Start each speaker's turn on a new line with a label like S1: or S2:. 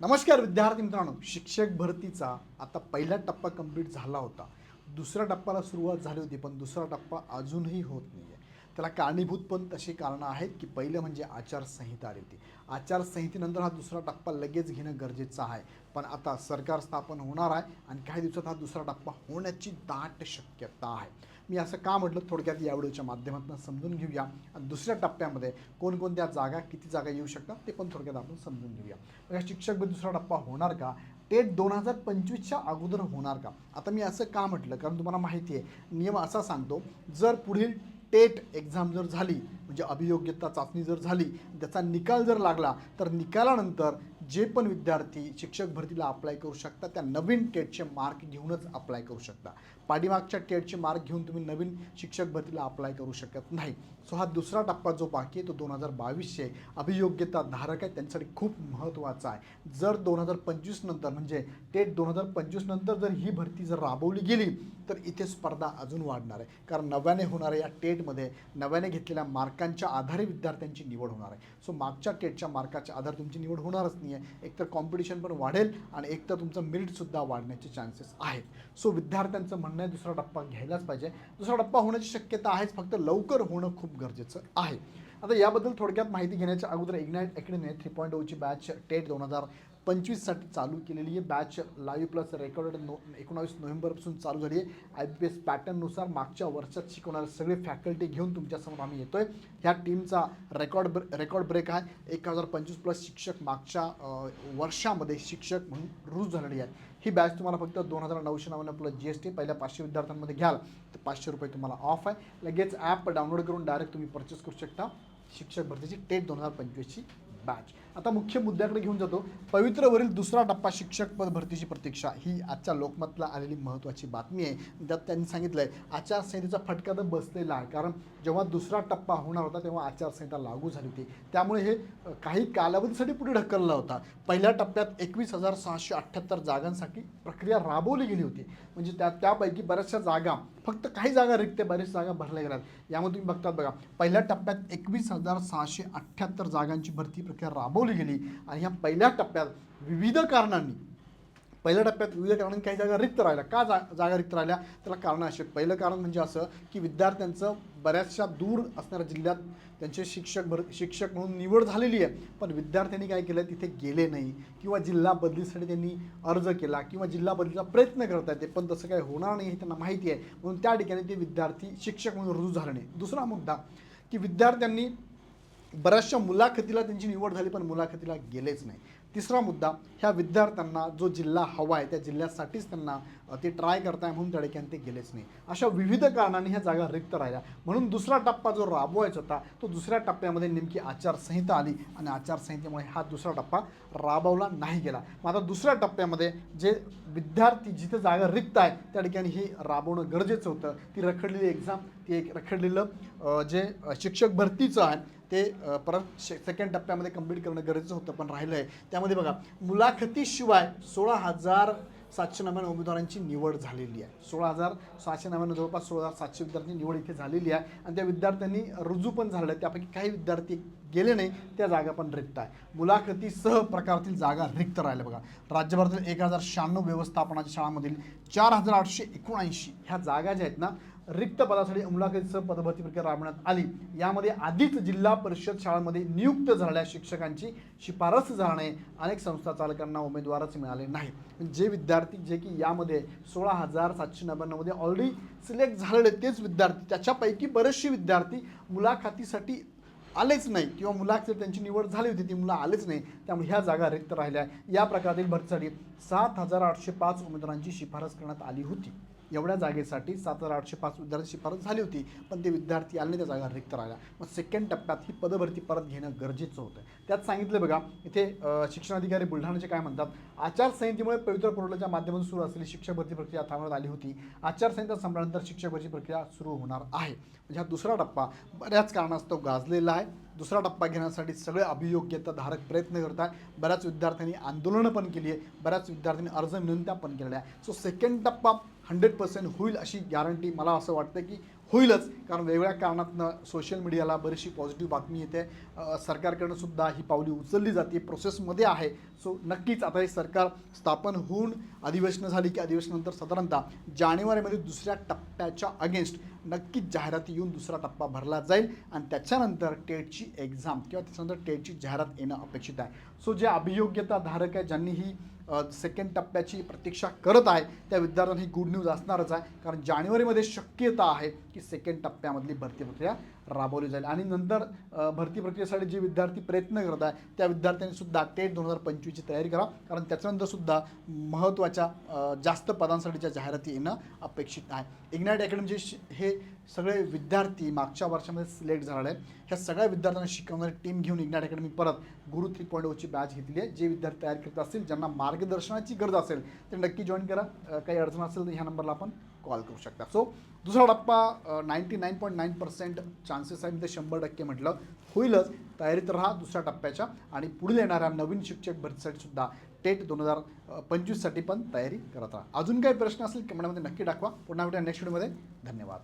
S1: नमस्कार विद्यार्थी मित्रांनो. शिक्षक भरतीचा आता पहिला टप्पा कंप्लीट झाला होता. दुसऱ्या टप्प्याला सुरुवात झाली होती पण दुसरा टप्पा अजूनही होत नाही आहे त्याला कारणीभूत पण तशी कारणं आहेत की पहिलं म्हणजे आचारसंहिता रीती आचारसंहितेनंतर हा दुसरा टप्पा लगेच घेणं गरजेचं आहे. पण आता सरकार स्थापन होणार आहे आणि काही दिवसात हा दुसरा टप्पा होण्याची दाट शक्यता आहे. मी असं का म्हटलं? थोडक्यात या व्हिडिओच्या माध्यमातून समजून घेऊया. आणि दुसऱ्या टप्प्यामध्ये कोणकोणत्या जागा किती जागा येऊ शकतात ते पण थोडक्यात आपण समजून घेऊया. बघा शिक्षक दुसरा टप्पा होणार का? टेट दोन हजार पंचवीसच्या अगोदर होणार का? आता मी असं का म्हटलं? कारण तुम्हाला माहिती आहे नियम असा सांगतो जर पुढील टेट एक्झाम जर झाली म्हणजे अभियोग्यता चाचणी जर झाली त्याचा निकाल जर लागला तर निकालानंतर जे पण विद्यार्थी शिक्षक भरतीला अप्लाय करू शकता त्या नवीन टेटचे मार्क घेऊनच अप्लाय करू शकता पाठीमागच्या टेटचे मार्क घेऊन तुम्ही नवीन शिक्षक भरतीला अप्लाय करू शकत नाही. सो हा दुसरा टप्पा जो बाकी आहे तो दोन हजार बावीसचे अभियोग्यता धारक आहे त्यांच्यासाठी खूप महत्त्वाचा आहे. जर दोन हजार पंचवीस नंतर म्हणजे टेट दोन हजार पंचवीस नंतर जर ही भरती जर राबवली गेली तर इथे स्पर्धा अजून वाढणार आहे. कारण नव्याने होणाऱ्या या टेटमध्ये नव्याने घेतलेल्या मार्कांच्या आधारे विद्यार्थ्यांची निवड होणार आहे. सो मागच्या टेटच्या मार्काच्या आधारे तुमची निवड होणारच नाही. आहे एकतर कॉम्पिटिशन पण वाढेल आणि एकतर तुमचं मेरिटसुद्धा वाढण्याचे चान्सेस आहेत. सो विद्यार्थ्यांचं म्हणणं आहे दुसरा टप्पा घ्यायलाच पाहिजे. दुसरा टप्पा होण्याची शक्यता आहेच फक्त लवकर होणं खूप गरजेचं आहे. आता याबद्दल थोडक्यात माहिती घेण्याच्या अगोदर इग्नाईट अकॅडमी थ्री पॉईंट ओची बॅच टेट दोन हजार पंचवीससाठी चालू केलेली आहे. बॅच लाईव्ह प्लस रेकॉर्डेड नो एकोणावीस नोव्हेंबरपासून चालू झाली आहे. आय बी एस पॅटर्ननुसार मागच्या वर्षात शिकवणारे सगळे फॅकल्टी घेऊन तुमच्यासमोर आम्ही येतो आहे ह्या टीमचा रेकॉर्ड ब्रे रेकॉर्ड ब्रेक आहे. एक हजार पंचवीस प्लस शिक्षक मागच्या वर्षामध्ये शिक्षक म्हणून रूज झालेली आहे ही बॅच तुम्हाला फक्त दोन हजार नऊशे नव्याण्णव प्लस जी एस टी पहिल्या पाचशे विद्यार्थ्यांमध्ये घ्याल. तर पाचशे रुपये तुम्हाला ऑफ आहे. लगेच ॲप डाउनलोड करून डायरेक्ट तुम्ही परचेस करू शकता. शिक्षक भरतीची टेट दोन हजार पंचवीसची. बॅच. आता मुख्य मुद्द्याकडे घेऊन जातो. पवित्रवरील दुसरा टप्पा शिक्षक पद भरतीची प्रतीक्षा. ही आजच्या लोकमतला आलेली महत्त्वाची बातमी आहे. त्यात त्यांनी सांगितलं आहे आचारसंहितेचा फटका तर बसलेला आहे. कारण जेव्हा दुसरा टप्पा होणार होता तेव्हा आचारसंहिता लागू झाली होती. त्यामुळे हे काही कालावधीसाठी पुढे ढकलला होता. पहिल्या टप्प्यात एकवीस हजार सहाशे अठ्ठ्याहत्तर जागांसाठी प्रक्रिया राबवली गेली होती. म्हणजे त्या त्यापैकी बऱ्याचशा जागा फक्त काही जागा रिक्त आहे, बऱ्याच जागा भरल्या गेल्यात यामध्ये तुम्ही बघतात बघा पहिल्या टप्प्यात एकवीस हजार सहाशे अठ्ठ्याहत्तर जागांची भरती प्रक्रिया राबवली गेली आणि ह्या पहिल्या टप्प्यात विविध कारणांनी पहिल्या टप्प्यात विविध कारणांनी काही जागा रिक्त राहिल्या. का जा जागा रिक्त राहिल्या? त्याला कारणं अशी आहेत. पहिलं कारण म्हणजे असं की विद्यार्थ्यांचं बऱ्याचशा दूर असणाऱ्या जिल्ह्यात त्यांचे शिक्षक भर शिक्षक म्हणून निवड झालेली आहे. पण विद्यार्थ्यांनी काय केलं? तिथे गेले नाही. किंवा जिल्हा बदलीसाठी त्यांनी अर्ज केला किंवा जिल्हा बदलीचा प्रयत्न करत आहेत ते पण तसं काही होणार नाही हे त्यांना माहिती आहे. म्हणून त्या ठिकाणी ते विद्यार्थी शिक्षक म्हणून रुजू झाले नाही दुसरा मुद्दा की विद्यार्थ्यांनी बऱ्याचशा मुलाखतीला त्यांची निवड झाली पण मुलाखतीला गेलेच नाही. तिसरा मुद्दा ह्या विद्यार्थ्यांना जो जिल्हा हवा आहे त्या जिल्ह्यासाठीच त्यांना ते ट्राय करताय म्हणून त्या ठिकाणी ते गेलेच नाही. अशा विविध कारणांनी ह्या जागा रिक्त राहिल्या. म्हणून दुसरा टप्पा जो राबवायचा होता तो दुसऱ्या टप्प्यामध्ये नेमकी आचारसंहिता आली आणि आचारसंहितेमुळे हा दुसरा टप्पा राबवला नाही गेला. मग आता दुसऱ्या टप्प्यामध्ये जे विद्यार्थी जिथे जागा रिक्त आहे त्या ठिकाणी ही राबवणं गरजेचं होतं. ती रखडलेली एक्झाम ती एक रखडलेलं जे शिक्षक भरतीचं आहे ते परत शे सेकंड टप्प्यामध्ये कंप्लीट करणं गरजेचं होतं पण राहिलं आहे त्यामध्ये बघा मुलाखतीशिवाय सोळा हजार सातशे नव्याण्णव उमेदवारांची निवड झालेली आहे. सोळा हजार सातशे नव्याण्णव जवळपास सोळा हजार सातशे विद्यार्थ्यांची निवड इथे झालेली आहे. आणि त्या विद्यार्थ्यांनी रुजू पण झालेलं आहे त्यापैकी काही विद्यार्थी गेले नाही त्या जागा पण रिक्त आहे. मुलाखतीसह प्रकारातील जागा रिक्त राहिल्या बघा. राज्यभरातील एक हजार शहाण्णव व्यवस्थापनाच्या शाळांमधील चार हजार आठशे एकोणऐंशी ह्या जागा ज्या आहेत ना रिक्त पदासाठी मुलाखतीसह पदभरती प्रक्रिया राबवण्यात आली. यामध्ये आधीच जिल्हा परिषद शाळांमध्ये नियुक्त झालेल्या शिक्षकांची शिफारस झाल्याने अनेक संस्था चालकांना उमेदवारच मिळाले नाही जे विद्यार्थी जे की यामध्ये सोळा हजार सातशे नव्याण्णवमध्ये ऑलरेडी सिलेक्ट झालेले तेच विद्यार्थी त्याच्यापैकी बरेचसे विद्यार्थी मुलाखतीसाठी आलेच नाही किंवा मुलाखत त्यांची निवड झाली होती ती मुलं आलेच नाही. त्यामुळे ह्या जागा रिक्त राहिल्या या प्रकारातील भरतीसाठी सात हजार आठशे पाच उमेदवारांची शिफारस करण्यात आली होती. एवढ्या जागेसाठी सात हजार आठशे पाच विद्यार्थी शिफारस झाली होती पण ते विद्यार्थी आले त्या जागा रिक्त राहिल्या मग सेकंड टप्प्यात ही पदभरती परत घेणं गरजेचं होतं. त्यात सांगितलं बघा इथे शिक्षणाधिकारी बुलढाणाचे काय म्हणतात आचारसंहितेमुळे पवित्र पोर्टलच्या माध्यमातून सुरू असलेली शिक्षक भरती प्रक्रिया थांबवण्यात आली होती. आचारसंहिता संपल्यानंतर शिक्षक भरती प्रक्रिया सुरू होणार आहे. म्हणजे हा दुसरा टप्पा बऱ्याच कारणास्तव गाजलेला आहे. दुसरा टप्पा घेण्यासाठी सगळे अभियोग्यता धारक प्रयत्न करत आहे बऱ्याच विद्यार्थ्यांनी आंदोलनं पण केली आहे बऱ्याच विद्यार्थ्यांनी अर्ज विनंत्या पण केलेल्या आहे सो सेकंड टप्पा हंड्रेड पर्सेंट होईल अशी गॅरंटी मला असं वाटतं की होईलच. कारण वेगवेगळ्या कारणातनं सोशल मीडियाला बरीचशी पॉझिटिव्ह बातमी येते. सरकारकडूनसुद्धा सरकारकडनं सुद्धा ही पावली उचलली जाते. प्रोसेसमध्ये आहे. सो नक्कीच आता हे सरकार स्थापन होऊन अधिवेशनं झाली की अधिवेशनानंतर साधारणतः जानेवारीमध्ये दुसऱ्या टप्प्याच्या अगेन्स्ट नक्कीच जाहिराती येऊन दुसरा टप्पा भरला जाईल आणि त्याच्यानंतर टेटची एक्झाम किंवा त्याच्यानंतर टेटची जाहिरात येणं अपेक्षित आहे. सो जे अभियोग्यता धारक आहे ज्यांनी ही सेकंड टप्प्याची प्रतीक्षा करत आहे त्या विद्यार्थ्यांना ही गुड न्यूज असणारच आहे. कारण जानेवारीमध्ये शक्यता आहे की सेकंड टप्प्यामधली भरती प्रक्रिया राबवली जाईल. आणि नंतर भरती प्रक्रियेसाठी जे विद्यार्थी प्रयत्न करत आहे त्या विद्यार्थ्यांनी सुद्धा टेट दोन हजार पंचवीसची तयारी करा. कारण त्याच्यानंतर सुद्धा महत्त्वाच्या जास्त पदांसाठीच्या जाहिराती येणं अपेक्षित आहे. इग्नाईट अकॅडमीचे हे सगळे विद्यार्थी मागच्या वर्षामध्ये सिलेक्ट झालेले आहेत. ह्या सगळ्या विद्यार्थ्यांना शिकवणारी टीम घेऊन इग्नाईट अकॅडमी परत गुरु थ्री पॉईंट ओची बॅच घेतली आहे. जे विद्यार्थी तयार करत असतील ज्यांना मार्गदर्शनाची गरज असेल ते नक्की जॉईन करा. काही अडचण असेल तर ह्या नंबरला आपण कॉल करू शकता. सो दुसरा टप्पा ninety nine point nine percent chances आहे ते शंभर टक्के म्हटलं होईलच. तयारीत राहा दुसऱ्या टप्प्याच्या. आणि पुढील येणाऱ्या नवीन शिक्षक भरतीसाठी सुद्धा टेट दोन हजार पंचवीससाठी पण तयारी करत राहा. अजून काही प्रश्न असेल कमेंटमध्ये नक्की टाकवा पुन्हा भेटूया नेक्स्ट व्हिडिओमध्ये धन्यवाद.